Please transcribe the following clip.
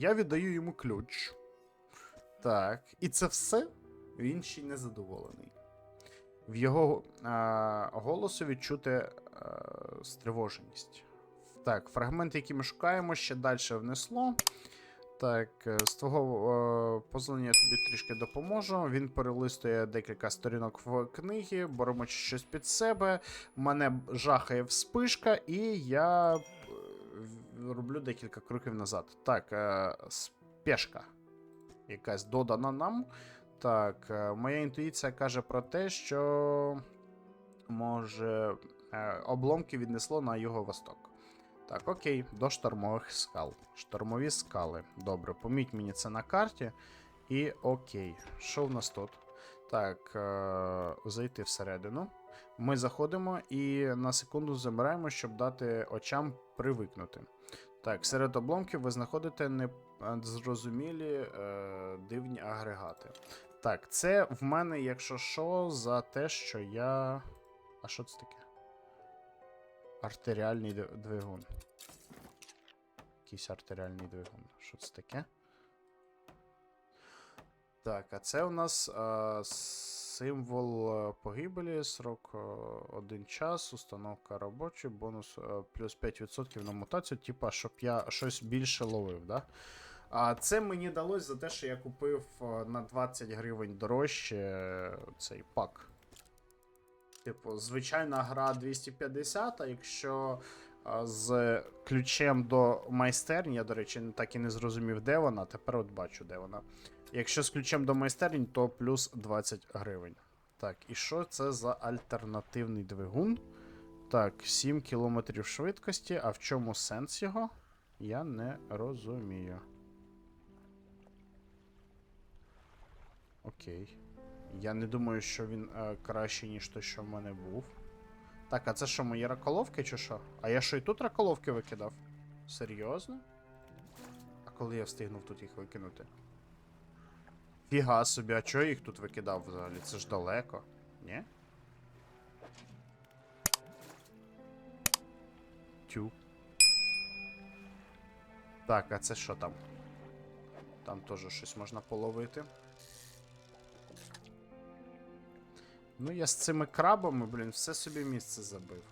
Я віддаю йому ключ. Так, і це все. Він ще й не задоволений. В його а, голосу відчути а, стривоженість. Так, фрагмент, який ми шукаємо, ще далі внесло. Так, е, з твого е, позволення тобі трішки допоможу. Він перелистує декілька сторінок в книги, бормоче щось під себе. Мене жахає вспишка, і я е, роблю декілька кроків назад. Так, е, спешка. Якась додана нам. Так, е, моя інтуїція каже про те, що може е, обломки віднесло на його восток. Так, окей, до штормових скал. Штормові скали. Добре, поміть мені це на карті. І окей. Що в нас тут? Так, е- зайти всередину. Ми заходимо і на секунду замираємо, щоб дати очам привикнути. Так, серед обломків ви знаходите незрозумілі е- дивні агрегати. Так, це в мене, якщо що, за те, що я. А що це таке? Артеріальний двигун. Якийсь артеріальний двигун. Що це таке? Так, а це у нас е, символ е, погибелі, срок 1 час, установка робочий, бонус е, плюс 5% на мутацію, типа, щоб я щось більше ловив, да? А це мені далось за те, що я купив е, на 20 гривень дорожче е, цей пак. Типу, звичайна гра 250, а якщо а, з ключем до майстерні, я, до речі, так і не зрозумів, де вона, тепер от бачу, де вона. Якщо з ключем до майстерні, то плюс 20 гривень. Так, і що це за альтернативний двигун? Так, 7 км швидкості, а в чому сенс його? Я не розумію. Окей. Я не думаю, що він е, кращий, ніж той, що в мене був. Так, а це що, мої раколовки чи що? А я що і тут раколовки викидав? Серйозно? А коли я встигнув тут їх викинути? Фіга собі, а чого я їх тут викидав взагалі? Це ж далеко. Ні? Тю. Так, а це що там? Там теж щось можна половити. Ну, я з цими крабами, блін, все собі місце забив.